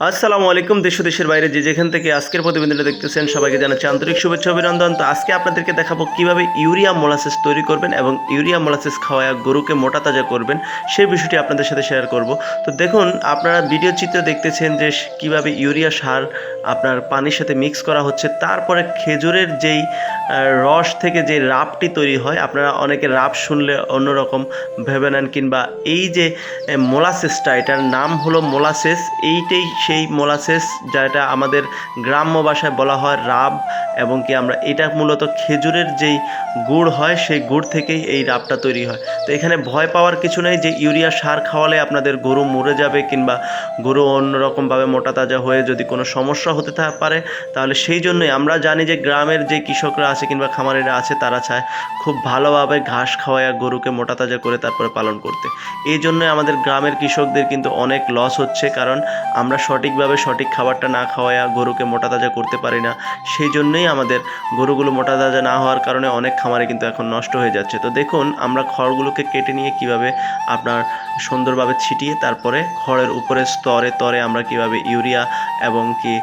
আসসালামু আলাইকুম, দেশ দেশের বাইরে যে যেখান থেকে আজকের প্রতিবেদনটা দেখতেছেন, সবাইকে জানাচ্ছি আন্তরিক শুভেচ্ছা, অভিনন্দন। তো আজকে আপনাদেরকে দেখাবো কীভাবে ইউরিয়া মোলাসেস তৈরি করবেন এবং ইউরিয়া মোলাসেস খাওয়ায় গরুকে মোটা তাজা করবেন সেই বিষয়টি আপনাদের সাথে শেয়ার করব। তো দেখুন, আপনারা ভিডিও চিত্র দেখতেছেন যে কীভাবে ইউরিয়া সার আপনার পানির সাথে মিক্স করা হচ্ছে, তারপরে খেজুরের যেই রস থেকে যে রাবটি তৈরি হয়, আপনারা অনেকে রাব শুনলে অন্যরকম ভেবে নেন কিংবা এই যে মোলাসেসটা, এটার নাম হলো মোলাসেস। এইটাই সেই মোলাসেস, যেটা আমাদের গ্রাম্য ভাষায় বলা হয় রাব। এবং কি আমরা এটা মূলত খেজুরের যেই গুড় হয়, সেই গুড় থেকেই এই রাবটা তৈরি হয়। তো এখানে ভয় পাওয়ার কিছু নেই যে ইউরিয়া সার খাওয়ালে আপনাদের গরু মরে যাবে কিংবা গরু অন্যরকমভাবে মোটা তাজা হয়ে যদি কোনো সমস্যা হতে পারে, তাহলে সেই জন্যই আমরা জানি যে গ্রামের যে কৃষকরা আছে কিংবা খামারিরা আছে, তারা চায় খুব ভালোভাবে ঘাস খাওয়ায় গরুকে মোটা তাজা করে তারপরে পালন করতে। এই জন্য আমাদের গ্রামের কৃষকদের কিন্তু অনেক লস হচ্ছে, কারণ আমরা সঠিকভাবে সঠিক খাবারটা না খাওয়ায়া গরুকে মোটা তাজা করতে পারি না। সেই জন্যই আমাদের গরুগুলো মোটা তাজা না হওয়ার কারণে অনেক খামারে কিন্তু এখন নষ্ট হয়ে যাচ্ছে। তো দেখুন, আমরা খড়গুলোকে কেটে নিয়ে কীভাবে আপনার সুন্দরভাবে ছিটিয়ে তারপরে খড়ের উপরে স্তরে তরে আমরা কীভাবে ইউরিয়া এবং কি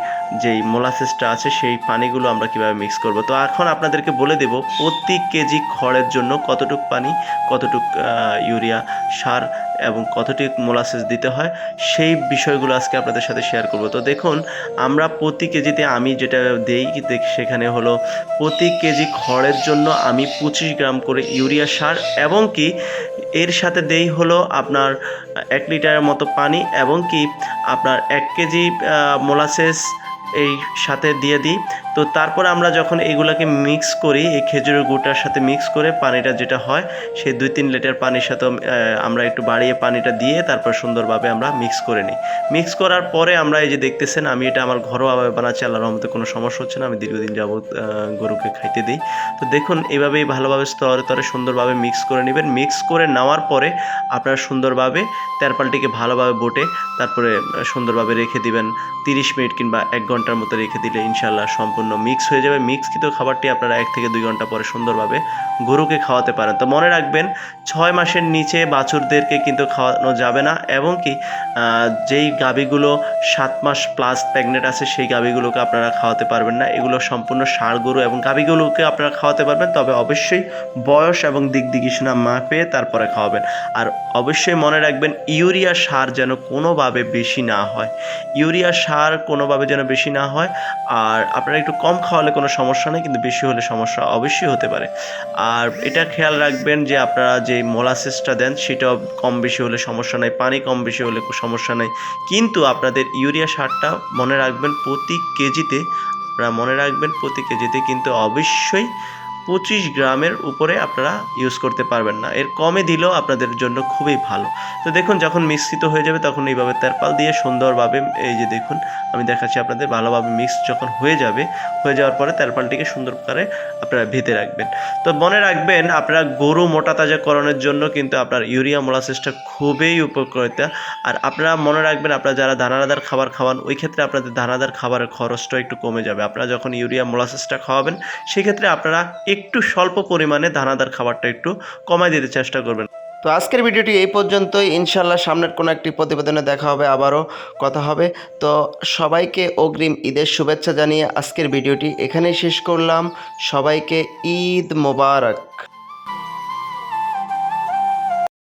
যেই মোলাসেসটা আছে, সেই পানিগুলো আমরা কীভাবে মিক্স করব। তো এখন আপনাদেরকে বলে দেব, প্রতি কেজি খড়ের জন্য কতটুক পানি, কতটুক ইউরিয়া সার এবং কতটি মোলাসেস দিতে হয়, সেই বিষয়গুলো আজকে আপনাদের সাথে শেয়ার করব। তো দেখুন, আমরা প্রতি কেজিতে আমি যেটা দেই সেখানে হলো প্রতি কেজি খড়ের জন্য আমি পঁচিশ গ্রাম করে ইউরিয়া সার এবং কি এর সাথে দেই হলো আপনার এক লিটারের মতো পানি এবং কি আপনার এক কেজি মোলাসেস এই সাথে দিয়ে দিই। তো তারপর আমরা যখন এগুলাকে মিক্স করি, এই খেজুরের গুড়টার সাথে মিক্স করে পানিটা যেটা হয়, সেই দুই তিন লিটার পানির সাথে আমরা একটু বাড়িয়ে পানিটা দিয়ে তারপর সুন্দরভাবে আমরা মিক্স করে নিই। মিক্স করার পরে আমরা এই যে দেখতেছেন, আমি এটা আমার ঘরোয়াভাবে বানাচ্ছি, আল্লাহর রহমতে কোনো সমস্যা হচ্ছে না, আমি দীর্ঘদিন যাবৎ গরুকে খাইতে দিই। তো দেখুন, এভাবেই ভালোভাবে স্তরে তরে সুন্দরভাবে মিক্স করে নেবেন। মিক্স করে নেওয়ার পরে আপনারা সুন্দরভাবে তেরপালটিকে ভালোভাবে বটে, তারপরে সুন্দরভাবে রেখে দিবেন তিরিশ মিনিট কিংবা এক ঘণ্টার মতো রেখে দিলে ইনশাল্লাহ সম্পূর্ণ মিক্স হয়ে যাবে। মিক্সকৃত খাবারটি আপনারা এক থেকে দুই ঘণ্টা পরে সুন্দরভাবে গরুকে খাওয়াতে পারেন। তো মনে রাখবেন, ছয় মাসের নিচে বাছুরদেরকে কিন্তু খাওয়ানো যাবে না এবং কি যেই গাভীগুলো সাত মাস প্লাস প্রেগনেন্ট আছে, সেই গাভীগুলোকে আপনারা খাওয়াতে পারবেন না। এগুলো সম্পূর্ণ ষাঁড় গরু এবং গাভীগুলোকে আপনারা খাওয়াতে পারবেন, তবে অবশ্যই বয়স এবং দিক দিগিসনা মাপে তারপরে খাওয়াবেন। আর অবশ্যই মনে রাখবেন, ইউরিয়া সার যেন কোনোভাবে বেশি না হয়। ইউরিয়া সার কোনোভাবে যেন বেশি না হয়। আর আপনারা একটু কম খাওয়ালে কোনো সমস্যা নেই, কিন্তু বেশি হলে সমস্যা অবশ্যই হতে পারে। আর এটা খেয়াল রাখবেন যে আপনারা যে মোলাসেসটা দেন, সেটাও কম বেশি হলে সমস্যা নেই, পানি কম বেশি হলে সমস্যা নেই। কিন্তু আপনাদের ইউরিয়া সারটা মনে রাখবেন প্রতি কেজিতে, আপনারা মনে রাখবেন প্রতি কেজিতে কিন্তু অবশ্যই পঁচিশ গ্রামের উপরে আপনারা ইউজ করতে পারবেন না। এর কমে দিলেও আপনাদের জন্য খুবই ভালো। তো দেখুন, যখন মিশ্রিত হয়ে যাবে, তখন এইভাবে তেরপাল দিয়ে সুন্দরভাবে এই যে দেখুন, আমি দেখাচ্ছি আপনাদের, ভালোভাবে মিক্স যখন হয়ে যাবে, হয়ে যাওয়ার পরে তেরপালটিকে সুন্দর করে আপনারা ভেতে রাখবেন। তো মনে রাখবেন, আপনারা গরু মোটা তাজাকরণের জন্য কিন্তু আপনার ইউরিয়া মোলাসিসটা খুবই উপকারিতা। আর আপনারা মনে রাখবেন, আপনারা যারা দানাদার খাবার খাওয়ান, ওই ক্ষেত্রে আপনাদের দানাদার খাবারের খরচটা একটু কমে যাবে। আপনারা যখন ইউরিয়া মোলাসিসটা খাওয়াবেন, সেক্ষেত্রে আপনারা একটু স্বল্প পরিমাণে দানাদার খাবারটা একটু কমাই দিতে চেষ্টা করবেন। তো আজকের ভিডিওটি এই পর্যন্তই। ইনশাল্লাহ সামনের কোনো একটি প্রতিবেদনে দেখা হবে, আবারও কথা হবে। তো সবাইকে অগ্রিম ঈদের শুভেচ্ছা জানিয়ে আজকের ভিডিওটি এখানেই শেষ করলাম। সবাইকে ঈদ মোবারক।